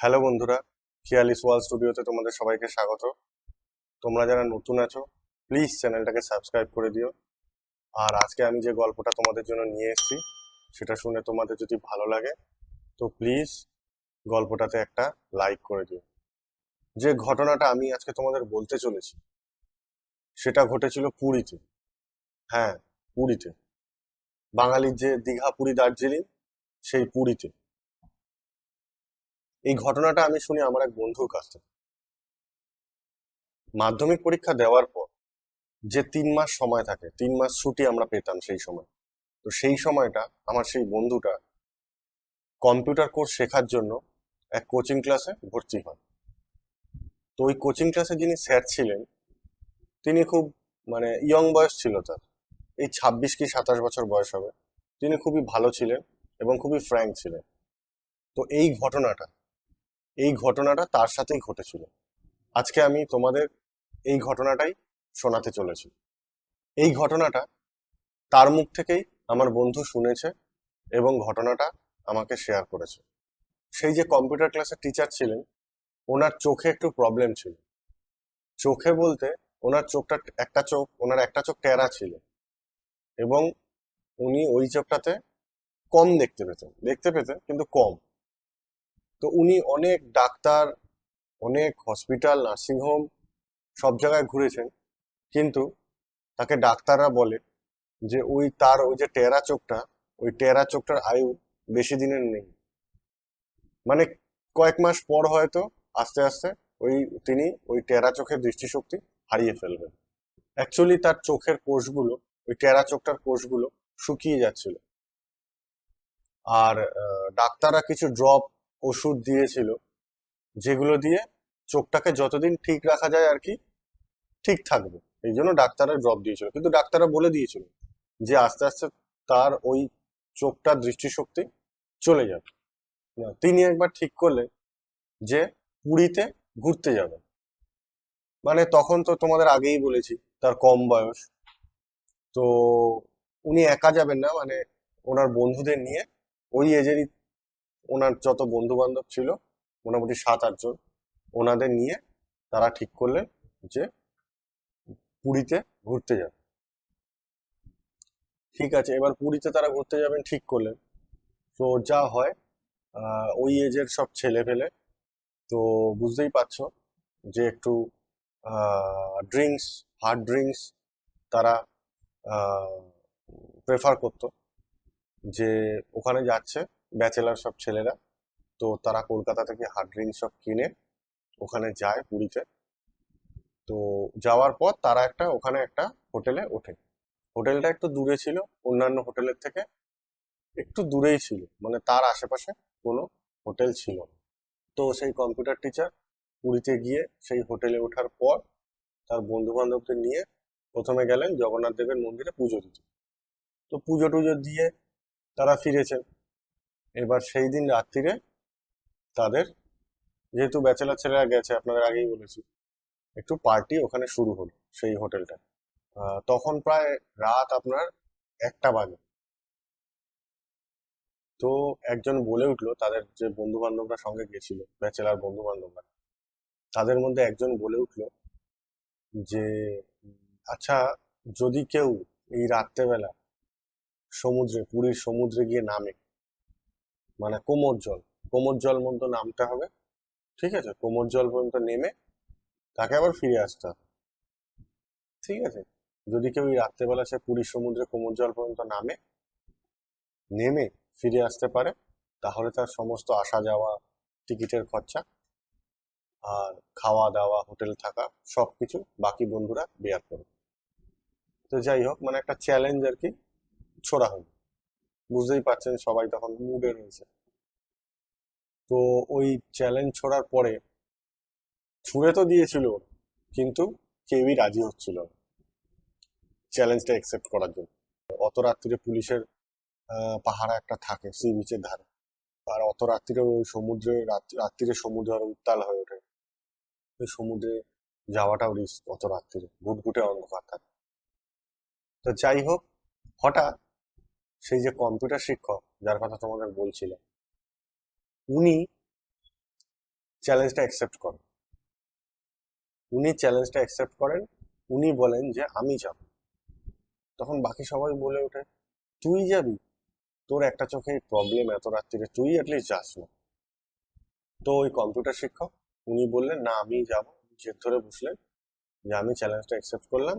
Hello বন্ধুরা খেয়ালিস ওয়াল স্টুডিওতে তোমাদের সবাইকে স্বাগত। তোমরা যারা নতুন আছো প্লিজ চ্যানেলটাকে সাবস্ক্রাইব করে দিও। আর আজকে আমি যে গল্পটা তোমাদের জন্য নিয়ে এসেছি, সেটা শুনে তোমাদের যদি ভালো লাগে, তো প্লিজ গল্পটাতে একটা লাইক করে দিও। যে ঘটনাটা আমি আজকে তোমাদের বলতে চলেছি, সেটা ঘটেছিল পুরীতে। হ্যাঁ পুরীতে। বাঙালির যে দীঘা, পুরী, দার্জিলিং, সেই পুরীতে। এই ঘটনাটা আমি শুনি আমার এক বন্ধুর কাছ থেকে। মাধ্যমিক পরীক্ষা দেওয়ার পর যে তিন মাস সময় থাকে, তিন মাস ছুটি আমরা পেতাম সেই সময়, তো সেই সময়টা আমার সেই বন্ধুটা কম্পিউটার কোর্স শেখার জন্য এক কোচিং ক্লাসে ভর্তি হয় তো ওই কোচিং ক্লাসে যিনি স্যার ছিলেন, তিনি খুব মানে ইয়ং বয়স ছিল তার। এই ছাব্বিশ কি সাতাশ বছর বয়স হবে। তিনি খুবই ভালো ছিলেন এবং খুবই ফ্র্যাঙ্ক ছিলেন। তো এই ঘটনাটা এই ঘটনাটা তার সাথেই ঘটেছিল। আজকে আমি তোমাদের এই ঘটনাটাই শোনাতে চলেছি। এই ঘটনাটা তার মুখ থেকেই আমার বন্ধু শুনেছে এবং ঘটনাটা আমাকে শেয়ার করেছে। সেই যে কম্পিউটার ক্লাসের টিচার ছিলেন, ওনার চোখে একটু প্রবলেম ছিল। চোখে বলতে ওনার চোখটা একটা চোখ, ওনার একটা চোখ টেরা ছিল। এবং উনি ওই চোখটাতে কম দেখতে পেতেন। দেখতে পেতেন, কিন্তু কম। তো উনি অনেক ডাক্তার, অনেক হসপিটাল নার্সিংহোম সব জায়গায় ঘুরেছেন, কিন্তু তাকে ডাক্তাররা বলে যে, ওই তার ওই যে টেরা চোখটা, ওই টেরা চোখটার আয়ু বেশি দিনের নেই। মানে কয়েক মাস পর হয়তো আস্তে আস্তে ওই তিনি ওই টেরা চোখের দৃষ্টিশক্তি হারিয়ে ফেলবেন। অ্যাকচুয়ালি তার চোখের কোষগুলো ওই টেরা চোখটার কোষগুলো শুকিয়ে যাচ্ছিল। আর ডাক্তাররা কিছু ড্রপ ওষুধ দিয়েছিল, যেগুলো দিয়ে চোখটাকে যতদিন ঠিক রাখা যায় আর কি, ঠিক থাকবে। এই জন্য ডাক্তাররা ড্রপ দিয়েছিল। কিন্তু ডাক্তাররা বলে দিয়েছিল যে আস্তে আস্তে তার ওই চোখটার দৃষ্টিশক্তি চলে যাবে। তিনি একবার ঠিক করলেন যে পুরীতে ঘুরতে যাবেন। মানে তখন তো তোমাদের আগেই বলেছি, তার কম বয়স। তো উনি একা যাবেন না মানে ওনার বন্ধুদের নিয়ে। ওই এজেরই ওনার যত বন্ধু বান্ধব ছিল, মোটামুটি সাত আটজন ওনাদের নিয়ে তারা ঠিক করলেন যে পুরীতে ঘুরতে যাবে। ঠিক আছে, এবার পুরীতে তারা ঘুরতে যাবেন, ঠিক করলেন। তো যা হয় ওই এজের সব ছেলে পেলে তো বুঝতেই পারছ যে একটু ড্রিঙ্কস হার্ড ড্রিঙ্কস তারা প্রেফার করতো যে ওখানে যাচ্ছে ব্যাচেলার সব ছেলেরা। তো তারা কলকাতা থেকে হার্ড ড্রিঙ্কস সব কিনে ওখানে যায় পুরীতে। তো যাওয়ার পর তারা একটা, ওখানে একটা হোটেলে ওঠে। হোটেলটা একটু দূরে ছিল, অন্যান্য হোটেলের থেকে একটু দূরেই ছিল। মানে তার আশেপাশে কোনো হোটেল ছিল না। তো সেই কম্পিউটার টিচার পুরীতে গিয়ে সেই হোটেলে ওঠার পর তার বন্ধু বান্ধবদের নিয়ে প্রথমে গেলেন জগন্নাথ দেবের মন্দিরে পুজো দিতে। তো পুজো টুজো দিয়ে তারা ফিরেছেন। এবার সেই দিন রাত্রিরে তাদের, যেহেতু ব্যাচেলার ছেলেরা গেছে, আপনাদের আগেই বলেছি, একটু পার্টি ওখানে শুরু হলো সেই হোটেলটা। তখন প্রায় রাত আপনার একটা বাজে। তো একজন বলে উঠল, তাদের যে বন্ধু বান্ধবরা সঙ্গে গেছিল, ব্যাচেলার বন্ধু বান্ধবরা তাদের মধ্যে একজন বলে উঠল যে আচ্ছা যদি কেউ এই রাত্রেবেলা সমুদ্রে, পুরীর সমুদ্রে গিয়ে নামে মানে কোমর জল কোমর জল মতো নামতে হবে, ঠিক আছে? কোমর জল পর্যন্ত নেমে তাকে আবার ফিরে আসতে হবে, ঠিক আছে? যদি কেউ এই রাত্রেবেলা সে পুরীর সমুদ্রে কোমর জল পর্যন্ত নামে, নেমে ফিরে আসতে পারে, তাহলে তার সমস্ত আসা যাওয়া, টিকিটের খরচা আর খাওয়া দাওয়া, হোটেল থাকা সবকিছু বাকি বন্ধুরা বেয়ার করবে। তো যাই হোক মানে একটা চ্যালেঞ্জ আর কি ছোড়া হলো। বুঝতেই পারছেন সবাই তখন মুডে রয়েছে। তো ওই চ্যালেঞ্জ ছোড়ার পরে ছুঁড়ে তো দিয়েছিল, কিন্তু কেউই রাজি হচ্ছিল না চ্যালেঞ্জটা অ্যাকসেপ্ট করার জন্য। অত রাত্রিরে পুলিশের পাহারা একটা থাকে সি বিচের ধারে। আর অত রাত্রিরে ওই সমুদ্রে, রাত- রাত্রিরে সমুদ্র আরও উত্তাল হয়ে ওঠে। ওই সমুদ্রে যাওয়াটাও রিস্ক অত রাত্রিরে। ঘুটঘুটে অন্ধকার থাকে। তো যাই হোক হঠাৎ সেই যে কম্পিউটার শিক্ষক যার কথা তোমাদের বলছিলাম, উনি চ্যালেঞ্জটা অ্যাকসেপ্ট করেন। উনি চ্যালেঞ্জটা অ্যাকসেপ্ট করেন, উনি বলেন যে, আমি যাব। তখন বাকি সবাই বলে ওঠে, তুই যাবি? তোর একটা চোখে প্রবলেম এত রাত্রিরে, তুই অ্যাটলিস্ট যাস না। তো ওই কম্পিউটার শিক্ষক, উনি বললেন, না, আমি যাব। জেদ ধরে বসলেন যে, আমি চ্যালেঞ্জটা অ্যাকসেপ্ট করলাম।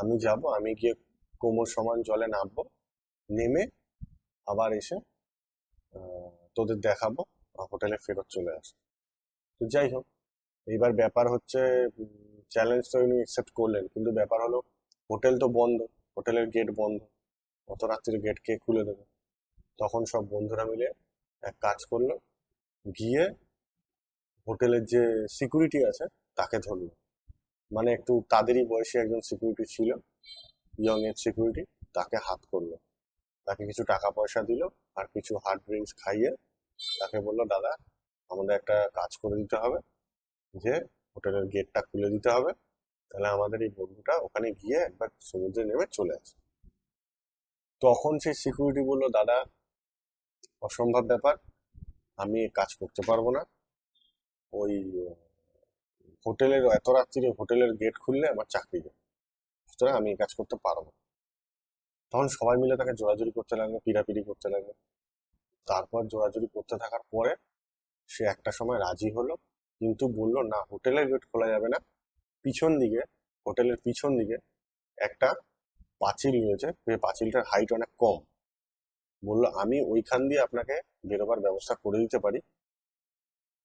আমি যাব, আমি গিয়ে কোমর সমান জলে নামবো, নেমে আবার এসে তোদের দেখাবো হোটেলে ফেরত চলে আসব। তো যাই হোক, এইবার ব্যাপার হচ্ছে চ্যালেঞ্জ তো উনি অ্যাকসেপ্ট করলেন, কিন্তু ব্যাপার হলো হোটেল তো বন্ধ, হোটেলের গেট বন্ধ, অত রাত্রির গেট কে খুলে দেবে? তখন সব বন্ধুরা মিলে এক কাজ করল, গিয়ে হোটেলের যে সিকিউরিটি আছে, তাকে ধরলো। মানে একটু তাদেরই বয়সী একজন সিকিউরিটি ছিল ইয়ং এজ সিকিউরিটি তাকে হাত করল। তাকে কিছু টাকা পয়সা দিল আর কিছু হার্ড ড্রিঙ্কস খাইয়ে তাকে বলল, দাদা, আমাদের একটা কাজ করে দিতে হবে, যে হোটেলের গেটটা খুলে দিতে হবে। তাহলে আমাদের এই বন্ধুটা ওখানে গিয়ে একবার সমুদ্রে নেমে চলে আসে। তখন সেই সিকিউরিটি বলল, দাদা, অসম্ভব ব্যাপার, আমি কাজ করতে পারব না। ওই হোটেলের, এত রাত্রিরে হোটেলের গেট খুললে আমার চাকরি যাবে সুতরাং আমি এই কাজ করতে পারব তখন সবাই মিলে তাকে জোরাজুরি করতে লাগল, পিড়াপিড়ি করতে লাগল। তারপর জোরাজুরি করতে থাকার পরে সে একটা সময় রাজি হলো, কিন্তু বলল, না, হোটেলের গেট খোলা যাবে না। পিছন দিকে, হোটেলের পিছন দিকে একটা পাঁচিল রয়েছে। সেই পাঁচিলটার হাইট অনেক কম। বলল, আমি ওইখান দিয়ে আপনাকে বেরোবার ব্যবস্থা করে দিতে পারি।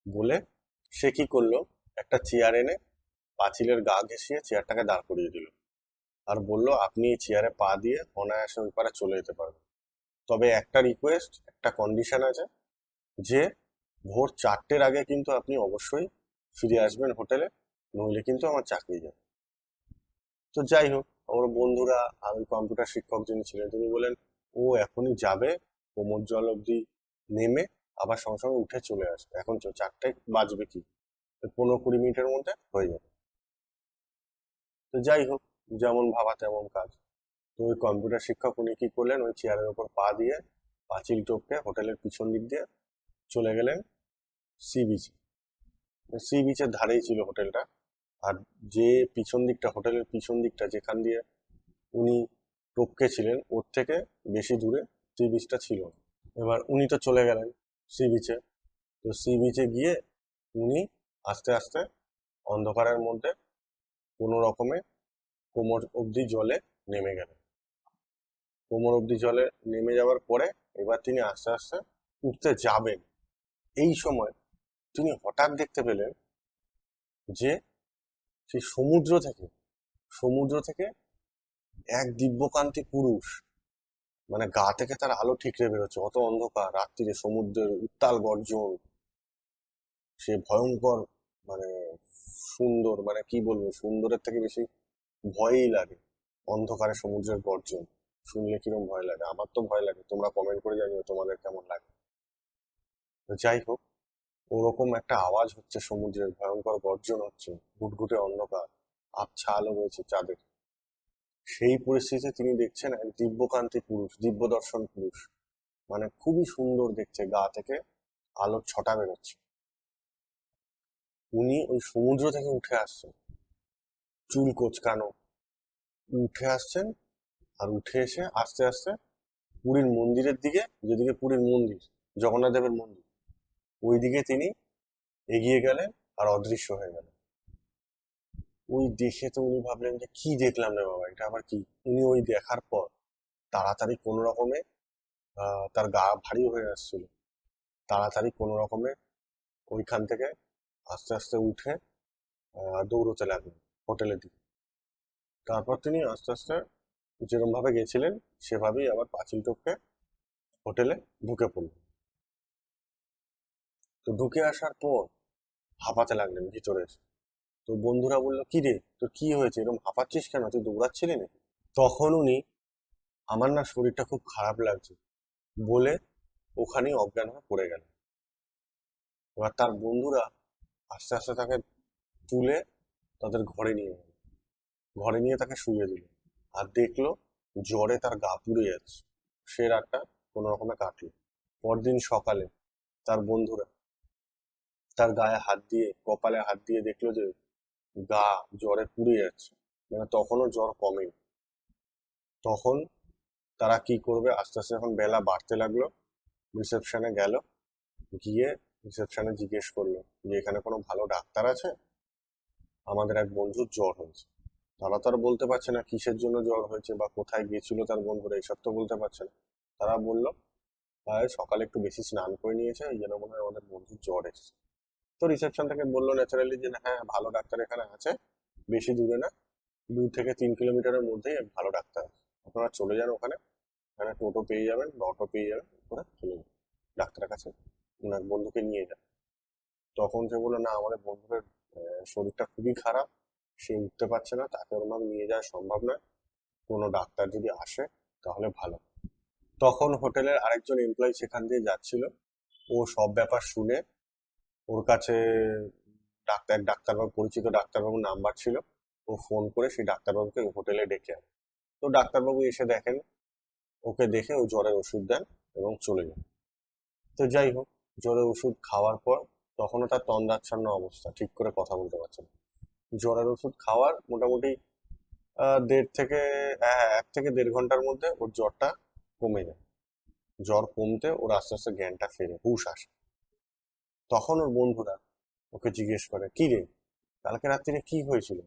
বলে সে কি করল? একটা চেয়ার এনে পাঁচিলের গা ঘেঁষিয়ে চেয়ারটাকে দাঁড় করিয়ে দিল। আর বলল, আপনি চেয়ারে পা দিয়ে অনায়াসে ওই পারে চলে যেতে পারবেন। তবে একটা রিকোয়েস্ট একটা কন্ডিশন আছে যে ভোর চারটের আগে কিন্তু আপনি অবশ্যই ফিরে আসবেন হোটেলে, নইলে কিন্তু আমার চাকরি যাবে। তো যাই হোক, আমার বন্ধুরা আর ওই কম্পিউটার শিক্ষক যিনি ছিলেন, তিনি বলেন ও এখনই যাবে, কোমর জল অবধি নেমে আবার সঙ্গে সঙ্গে উঠে চলে আসবে। এখন চারটায় বাজবে কি? পনেরো কুড়ি মিনিটের মধ্যে হয়ে যাবে। তো যাই হোক, যেমন ভাবা তেমন কাজ। তো ওই কম্পিউটার শিক্ষক উনি কি করলেন? ওই চেয়ারের ওপর পা দিয়ে পাঁচিল টপকে হোটেলের পিছন দিক দিয়ে চলে গেলেন সি বিচে। সি বিচের ধারেই ছিল হোটেলটা। আর যে পিছন দিকটা, হোটেলের পিছন দিকটা যেখান দিয়ে উনি টপকে ছিলেন, ওর থেকে বেশি দূরে সি বিচটা ছিল। এবার উনি তো চলে গেলেন সি বিচে। তো সি বিচে গিয়ে উনি আস্তে আস্তে অন্ধকারের মধ্যে কোনো রকমে কোমর অবধি জলে নেমে গেলেন। কোমর অবধি জলে নেমে যাওয়ার পরে এবার তিনি আস্তে আস্তে উঠতে যাবেন। এই সময় তিনি হঠাৎ দেখতে পেলেন যে সেই সমুদ্র থেকে সমুদ্র থেকে এক দিব্যকান্তি পুরুষ মানে গা থেকে তার আলো ঠিকরে বেরোচ্ছে, অত অন্ধকার, রাত্রিরে সমুদ্রের উত্তাল গর্জন সে ভয়ঙ্কর মানে সুন্দর মানে কি বলব, সুন্দরের থেকে বেশি ভয়ই লাগে অন্ধকারে সমুদ্রের গর্জন। শুনলে কীরকম ভয় লাগে? আমার তো ভয় লাগে। তোমরা কমেন্ট করে জানিও তোমাদের কেমন লাগে। যাই হোক, ওরকম একটা আওয়াজ হচ্ছে সমুদ্রের, ভয়ঙ্কর গর্জন হচ্ছে, ঘুটঘুটে অন্ধকার আবছা আলো রয়েছে চাঁদের। সেই পরিস্থিতিতে তিনি দেখছেন এক দিব্যকান্তি পুরুষ দিব্য দর্শন পুরুষ। মানে খুবই সুন্দর দেখছে, গা থেকে আলোর ছটা বেরোচ্ছে। উনি ওই সমুদ্র থেকে উঠে আসছেন। চুল কোচকানো। উঠে আসছেন আর উঠে এসে আস্তে আস্তে পুরীর মন্দিরের দিকে, যেদিকে পুরীর মন্দির জগন্নাথ দেবের মন্দির ওই দিকে তিনি এগিয়ে গেলেন আর অদৃশ্য হয়ে গেলেন। ওই দেখে তো উনি ভাবলেন যে, কি দেখলাম রে বাবা, এটা আবার কি? উনি ওই দেখার পর তাড়াতাড়ি কোনো রকমে তার গা ভারী হয়ে আসছিল। তাড়াতাড়ি কোনো রকমে ওইখান থেকে আস্তে আস্তে উঠে দৌড়তে লাগলেন হোটেলের দিকে। তারপর তিনি আস্তে আস্তে যেরকম ভাবে গেছিলেন, সেভাবেই আবার পাঁচিল টপকে হোটেলে ঢুকে পড়লেন। তো ঢুকে আসার পর হাঁপাতে লাগলেন ভিতরে তো বন্ধুরা বলল, কি রে, তোর কি হয়েছে? এরকম হাঁপাচ্ছিস কেন? তুই দৌড়াচ্ছিলি নাকি? তখন উনি, আমার না শরীরটা খুব খারাপ লাগছে। বলে ওখানেই অজ্ঞান হয়ে পড়ে গেল এবার তার বন্ধুরা আস্তে আস্তে তাকে তুলে তাদের ঘরে নিয়ে গেল। ঘরে নিয়ে তাকে শুয়ে দিল আর দেখল জ্বরে তার গা পুড়ে যাচ্ছে। সে রাতটা কোনো রকমে কাটলো। পরদিন সকালে তার বন্ধুরা তার গায়ে হাত দিয়ে, কপালে হাত দিয়ে দেখল যে গা জ্বরে পুড়ে যাচ্ছে। মানে তখনও জ্বর কমেনি। তখন তারা কি করবে? আস্তে আস্তে যখন বেলা বাড়তে লাগল রিসেপশনে গেল, গিয়ে রিসেপশনে জিজ্ঞেস করল যে এখানে কোনো ভালো ডাক্তার আছে? আমাদের এক বন্ধুর জ্বর হয়েছে। তারা তো আর বলতে পারছে না কিসের জন্য জ্বর হয়েছে বা কোথায় গিয়েছিল তার বন্ধুরা এইসব তো বলতে পারছে না। তারা বলল ভাই সকালে একটু বেশি স্নান করে নিয়েছে, এই জন্য মনে হয় আমাদের বন্ধুর জ্বর এসেছে। তো রিসেপশন থেকে বলল ন্যাচারালি যে হ্যাঁ ভালো ডাক্তার এখানে আছে, বেশি দূরে না, দু থেকে তিন কিলোমিটারের মধ্যেই ভালো ডাক্তার আছে। আপনারা চলে যান ওখানে ওখানে টোটো পেয়ে যাবেন বা অটো পেয়ে যাবেন, ওরা চলে যান ডাক্তারের কাছে। ওনার বন্ধুকে নিয়ে যান তখন সে বলল, না, আমাদের বন্ধুদের শরীরটা খুবই খারাপ। সে উঠতে পারছে না, তাকে ওরকম নিয়ে যাওয়া সম্ভব নয়। কোনো ডাক্তার যদি আসে, তাহলে ভালো। তখন হোটেলের আরেকজন এমপ্লয়ি সেখান দিয়ে যাচ্ছিল। ও সব ব্যাপার শুনে ওর কাছে ডাক্তার, ডাক্তারবাবু, পরিচিত ডাক্তারবাবুর নাম্বার ছিল। ও ফোন করে সেই ডাক্তারবাবুকে হোটেলে ডেকে আনে। তো ডাক্তারবাবু এসে দেখেন, ওকে দেখে ও জ্বরের ওষুধ দেন এবং চলে যান। তো যাই হোক জ্বরের ওষুধ খাওয়ার পর তখনও তার তন্দ্রাচ্ছন্ন অবস্থা, ঠিক করে কথা বলতে পারছে না। জ্বরের ওষুধ খাওয়ার মোটামুটি দেড় থেকে হ্যাঁ এক থেকে দেড় ঘণ্টার মধ্যে ওর জ্বরটা কমে যায়। জ্বর কমতে ওর আস্তে আস্তে জ্ঞানটা ফেরে, হুশ আসে। তখন ওর বন্ধুরা ওকে জিজ্ঞেস করে, কি রে, কালকে রাত্রিরে কি হয়েছিল?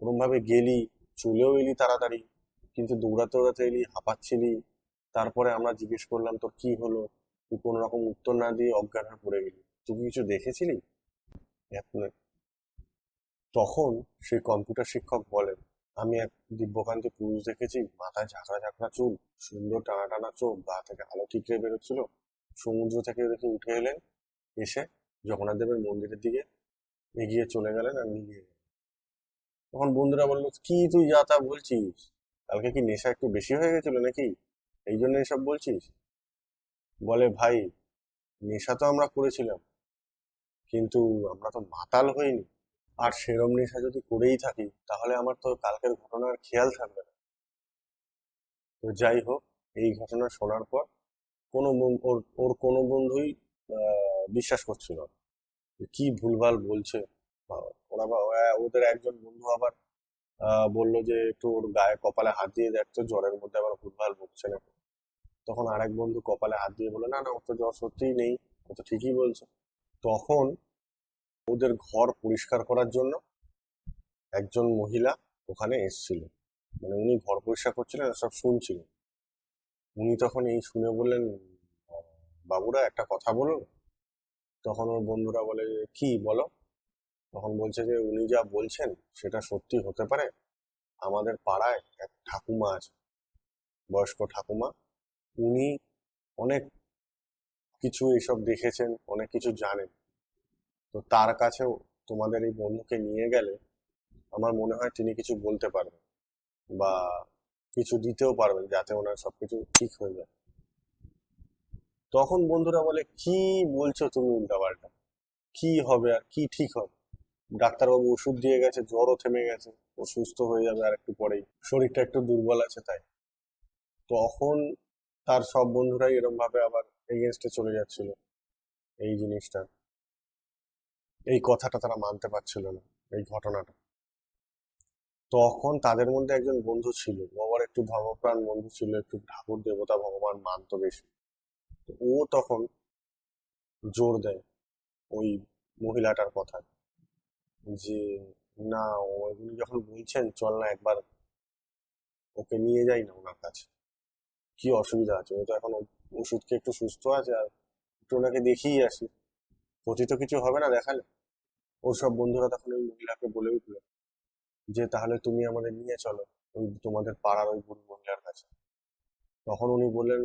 ওরম ভাবে গেলি, চলেও এলি তাড়াতাড়ি, কিন্তু দৌড়াতে দৌড়াতে এলি, হাঁপাচ্ছিলি। তারপরে আমরা জিজ্ঞেস করলাম, তোর কি হলো? তুই কোনো রকম উত্তর না দিয়ে অজ্ঞান হয়ে পড়ে গেলি। তুই কিছু দেখেছিলি? তখন সেই কম্পিউটার শিক্ষক বলেন, আমি এক দিব্যকান্তি পুরুষ দেখেছি, মাথায় ঝাঁকড়া ঝাঁকড়া চুল, সুন্দর টানা টানা চোখ, গা থেকে আলো ঠিকরে বেরোচ্ছিল। সমুদ্র থেকে দেখে উঠে এলেন, এসে জগন্নাথ দেবের মন্দিরের দিকে এগিয়ে চলে গেলেন আর মিলিয়ে গেলেন। তখন বন্ধুরা বলল, কি তুই যা তা বলছিস? কালকে কি নেশা একটু বেশি হয়ে গেছিল নাকি? এই জন্য এসব বলছিস? বলে, ভাই, নেশা তো আমরা করেছিলাম, কিন্তু আমরা তো মাতাল হইনি। আর সেরম নেশা যদি করেই থাকি, তাহলে আমার তো কালকের ঘটনার খেয়াল থাকবে না। তো যাই হোক, এই ঘটনা শোনার পর কোনো ওর ওর কোনো বন্ধুই বিশ্বাস করছিল কি ভুলভাল বলছে। ওরা ওদের একজন বন্ধু আবার বলল যে একটু ওর গায়ে কপালে হাত দিয়ে দেখতো জ্বরের মধ্যে আবার ভুলভাল বকছে না তখন আরেক বন্ধু কপালে হাত দিয়ে বলে না না ওর তো জ্বর সত্যিই নেই ও তো ঠিকই বলছে। তখন ওদের ঘর পরিষ্কার করার জন্য একজন মহিলা ওখানে এসেছিল। মানে উনি ঘর পরিষ্কার করছিলেন আর সব শুনছিলেন উনি তখন এই শুনে বললেন বাবুরা, একটা কথা বলুন। তখন ওর বন্ধুরা বলে, কি, বলো? তখন বলছে যে, উনি যা বলছেন, সেটা সত্যি হতে পারে। আমাদের পাড়ায় এক ঠাকুমা আছে, বয়স্ক ঠাকুমা। উনি অনেক কিছু এসব দেখেছেন, অনেক কিছু জানেন। তো তার কাছেও তোমাদের এই বন্ধুকে নিয়ে গেলে আমার মনে হয় তিনি কিছু বলতে পারবেন বা কিছু দিতেও পারবেন যাতে ওনার সবকিছু ঠিক হয়ে যায়। তখন বন্ধুরা বলে, কি বলছো তুমি উল্টাপাল্টা কি হবে আর কি ঠিক হবে? ডাক্তারবাবু ওষুধ দিয়ে গেছে, জ্বরও থেমে গেছে, ও সুস্থ হয়ে যাবে আর একটু পরেই। শরীরটা একটু দুর্বল আছে তাই। তখন তার সব বন্ধুরাই এরকম ভাবে আবার এগেনস্টে চলে যাচ্ছিল এই জিনিসটা। এই কথাটা তারা মানতে পারছিল না, এই ঘটনাটা। তখন তাদের মধ্যে একজন বন্ধু ছিল, ও আবার একটু ধর্মপ্রাণ বন্ধু ছিল, একটু ঠাকুর দেবতা ভগবান মানতো বেশি। ও তখন জোর দেয় ওই মহিলাটার কথা যে, না, ও যখন বলছেন, চল না একবার ওকে নিয়ে যাই না ওনার কাছে। কি অসুবিধা আছে? ও তো এখন ওষুধ খেয়ে একটু সুস্থ আছে আর একটু ওনাকে দেখিয়ে আসি। ক্ষতি তো কিছু হবে না দেখালে? ওর সব বন্ধুরা তখন ওই মহিলাকে বলে উঠল যে, তাহলে তুমি আমাদের নিয়ে চলো, ওই তোমাদের পাড়ার ওই বুড়ি মহিলার কাছে। তখন উনি বললেন,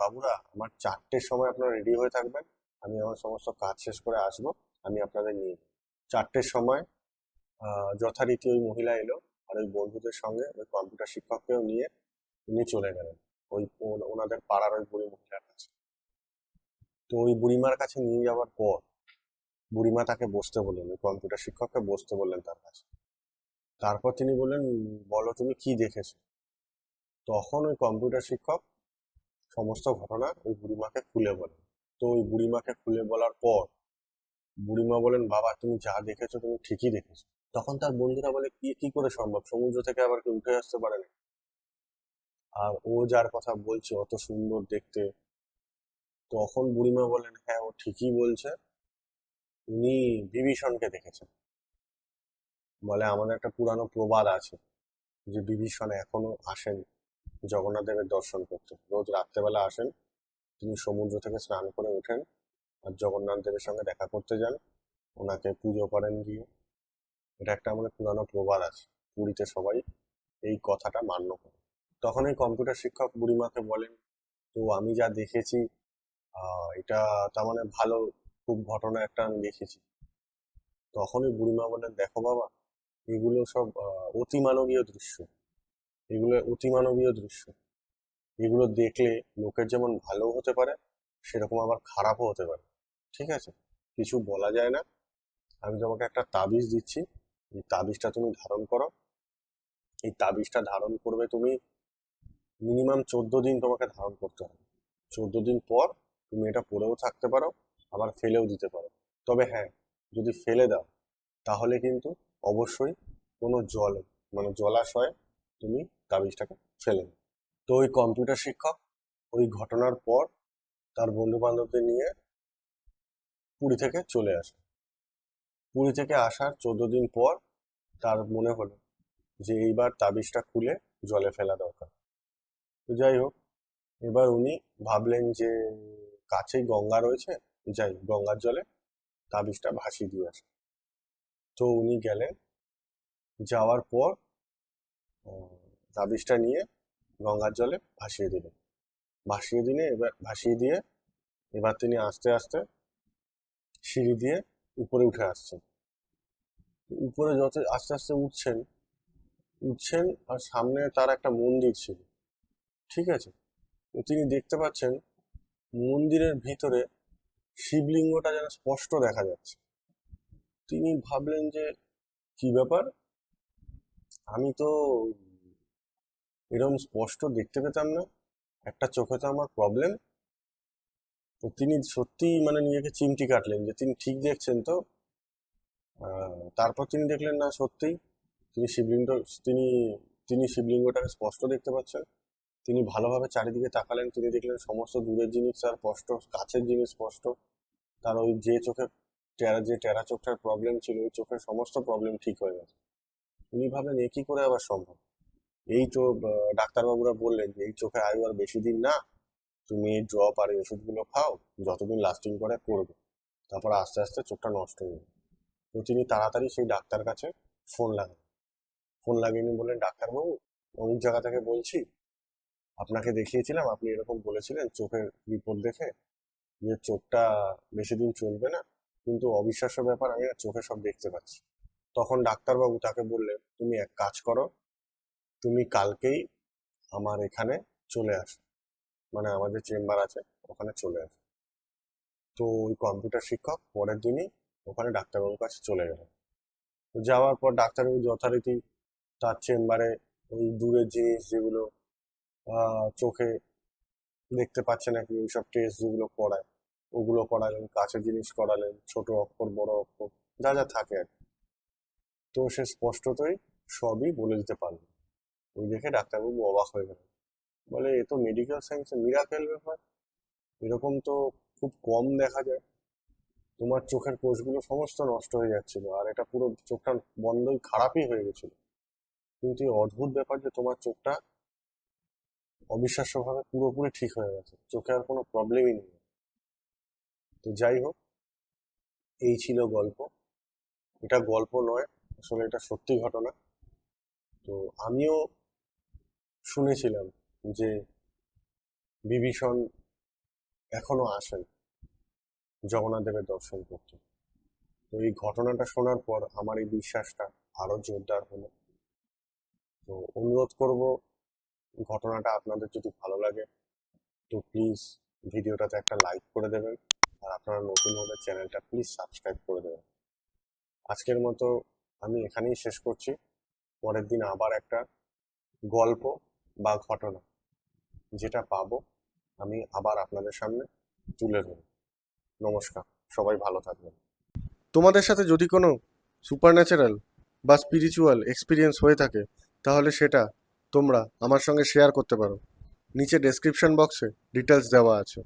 বাবুরা, আমার চারটের সময় আপনারা রেডি হয়ে থাকবেন। আমি আমার সমস্ত কাজ শেষ করে আসব, আমি আপনাদের নিয়ে। চারটের সময় যথারীতি ওই মহিলা এলো আর ওই বন্ধুদের সঙ্গে ওই কম্পিউটার শিক্ষককেও নিয়ে উনি চলে গেলেন। ওই ওনাদের পাড়ার ওই বুড়ি মহিলার কাছে। তো ওই বুড়িমার কাছে নিয়ে যাওয়ার পর বুড়িমা তাকে বসতে বললেন কম্পিউটার শিক্ষককে বসতে বললেন তার কাছে। তারপর তিনি বললেন, বলো তুমি কি দেখেছ? তখন ওই কম্পিউটার শিক্ষক সমস্ত ঘটনা ওই বুড়িমাকে খুলে বলেন। তো ওই বুড়িমাকে খুলে বলার পর বুড়িমা বলেন, বাবা, তুমি যা দেখেছ, তুমি ঠিকই দেখেছ। তখন তার বন্ধুরা বলে, কি কি করে সম্ভব? সমুদ্র থেকে আবার কি উঠে আসতে পারে না। আর ও যার কথা বলছে, অত সুন্দর দেখতে। তখন বুড়িমা বলেন হ্যাঁ ও ঠিকই বলছে। উনি বিভীষণকে দেখেছেন। বলে, আমাদের একটা পুরানো প্রবাদ আছে যে বিভীষণ এখনও আসেন। জগন্নাথ দেবের দর্শন করতে। রোজ রাত্রেবেলা আসেন, তিনি সমুদ্র থেকে স্নান করে ওঠেন আর জগন্নাথ দেবের সঙ্গে দেখা করতে যান। ওনাকে পুজো করেন গিয়ে। এটা একটা আমাদের পুরানো প্রবাদ আছে। পুরীতে সবাই এই কথাটা মান্য করে। তখন এই কম্পিউটার শিক্ষক বুড়িমাকে বলেন, তো আমি যা দেখেছি এটা তার মানে ভালো খুব ঘটনা একটা আমি দেখেছি। তখনই বুড়িমা বলেন দেখো বাবা, এগুলো সব অতিমানবীয় দৃশ্য। এগুলো অতিমানবীয় দৃশ্য। এগুলো দেখলে লোকের যেমন ভালো হতে পারে, সেরকম আবার খারাপও হতে পারে। ঠিক আছে? কিছু বলা যায় না। আমি তোমাকে একটা তাবিজ দিচ্ছি। এই তাবিজটা তুমি ধারণ করো। এই তাবিজটা ধারণ করবে তুমি মিনিমাম চোদ্দ দিন তোমাকে ধারণ করতে হবে। চোদ্দ দিন পর তুমি এটা পরেও থাকতে পারো, আবার ফেলেও দিতে পারো। তবে হ্যাঁ যদি ফেলে দাও, তাহলে কিন্তু অবশ্যই কোনো জল মানে জলাশয়ে তুমি তাবিজটাকে ফেলে দাও। তো ওই কম্পিউটার শিক্ষক ওই ঘটনার পর তার বন্ধু বান্ধবদের নিয়ে পুরী থেকে চলে আসে। পুরী থেকে আসার চোদ্দ দিন পর তার মনে হলো যে এইবার তাবিজটা খুলে জলে ফেলা দরকার। তো যাই হোক, এবার উনি ভাবলেন যে কাছেই গঙ্গা রয়েছে, যাই গঙ্গার জলে তাবিজটা ভাসিয়ে দিয়ে আসে। তো উনি গেলেন, যাওয়ার পর তাবিজটা নিয়ে গঙ্গার জলে ভাসিয়ে দিলেন। ভাসিয়ে দিলে এবার, ভাসিয়ে দিয়ে এবার তিনি আস্তে আস্তে সিঁড়ি দিয়ে উপরে উঠে আসছেন। উপরে যত আস্তে আস্তে উঠছেন উঠছেন আর সামনে তার একটা মন্দির ছিল। ঠিক আছে? তো তিনি দেখতে পাচ্ছেন মন্দিরের ভিতরে শিবলিঙ্গটা যেন স্পষ্ট দেখা যাচ্ছে। তিনি ভাবলেন যে, কি ব্যাপার? আমি তো এরকম স্পষ্ট দেখতে পেতাম না। একটা চোখে তো আমার প্রবলেম তো তিনি সত্যি মানে নিজেকে চিমটি কাটলেন যে, তিনি ঠিক দেখছেন তো? তারপর তিনি দেখলেন, না, সত্যিই। তিনি শিবলিঙ্গ, তিনি তিনি শিবলিঙ্গটাকে স্পষ্ট দেখতে পাচ্ছেন। তিনি ভালোভাবে চারিদিকে তাকালেন। তিনি দেখলেন সমস্ত দূরের জিনিস, তার স্পষ্ট, কাছের জিনিস স্পষ্ট। তার ওই যে চোখে টেরা, যে টেরা চোখটার প্রবলেম ছিল, ওই চোখের সমস্ত প্রবলেম ঠিক হয়ে গেছে। উনি ভাবলেন, এ কি করে আবার সম্ভব? এই তো ডাক্তারবাবুরা বললেন যে, এই চোখে আয়ু আর বেশি দিন না। তুমি এই ড্রপ আর এই ওষুধগুলো খাও, যতদিন লাস্টিং করে করবে। তারপর আস্তে আস্তে চোখটা নষ্ট হয়ে যাবে। তো তিনি তাড়াতাড়ি সেই ডাক্তার কাছে ফোন লাগান ফোন লাগিয়ে বললেন, ডাক্তারবাবু, অমুক জায়গা থেকে বলছি আপনাকে দেখিয়েছিলাম, আপনি এরকম বলেছিলেন চোখের রিপোর্ট দেখে যে চোখটা বেশি দিন চলবে না। কিন্তু অবিশ্বাস্য ব্যাপার, আমি না চোখে সব দেখতে পাচ্ছি। তখন ডাক্তারবাবু তাকে বললেন, তুমি এক কাজ করো, তুমি কালকেই আমার এখানে চলে আসো। মানে আমাদের চেম্বার আছে, ওখানে চলে আসো। তো ওই কম্পিউটার শিক্ষক পরের দিনই ওখানে ডাক্তারবাবুর কাছে চলে গেলেন তো যাওয়ার পর ডাক্তারবাবু যথারীতি তার চেম্বারে ওই দূরের জিনিস যেগুলো চোখে দেখতে পাচ্ছে নাকি ওইসব টেস্ট যেগুলো করায় ওগুলো করালেন কাছের জিনিস করালেন, ছোট অক্ষর, বড় অক্ষর, যা যা থাকে আর কি। তো সে স্পষ্টতই সবই বলে দিতে পারল। ওই দেখে ডাক্তারবাবু অবাক হয়ে গেলেন। বলে, এ তো মেডিকেল সায়েন্সে মিরাকেল ব্যাপার। এরকম তো খুব কম দেখা যায়। তোমার চোখের কোষগুলো সমস্ত নষ্ট হয়ে যাচ্ছিল আর এটা পুরো চোখটা বন্ধই খারাপই হয়ে গেছিল। কিন্তু এই অদ্ভুত ব্যাপার যে তোমার চোখটা অবিশ্বাস্যভাবে পুরোপুরি ঠিক হয়ে গেছে। চোখে আর কোনো প্রবলেমই নেই। তো যাই হোক, এই ছিল গল্প। এটা গল্প নয়, আসলে এটা সত্যি ঘটনা। তো আমিও শুনেছিলাম যে বিভীষণ এখনও আসেন জগন্নাথ দেবের দর্শন করতে। তো এই ঘটনাটা শোনার পর আমার এই বিশ্বাসটা আরও জোরদার হলো। তো অনুরোধ করব ঘটনাটা আপনাদের যদি ভালো লাগে, তো প্লিজ ভিডিওটাতে একটা লাইক করে দেবেন। আর আপনারা নতুন হলে চ্যানেলটা প্লিজ সাবস্ক্রাইব করে দেবেন। আজকের মতো আমি এখানেই শেষ করছি। পরের দিন আবার একটা গল্প বা ঘটনা যেটা পাবো, আমি আবার আপনাদের সামনে তুলে ধরব। নমস্কার, সবাই ভালো থাকবেন। তোমাদের সাথে যদি কোনো সুপার ন্যাচারাল বা স্পিরিচুয়াল এক্সপিরিয়েন্স হয়ে থাকে, তাহলে সেটা তোমরা আমার সঙ্গে শেয়ার করতে পারো। নিচে ডেসক্রিপশন বক্সে ডিটেলস দেওয়া আছে।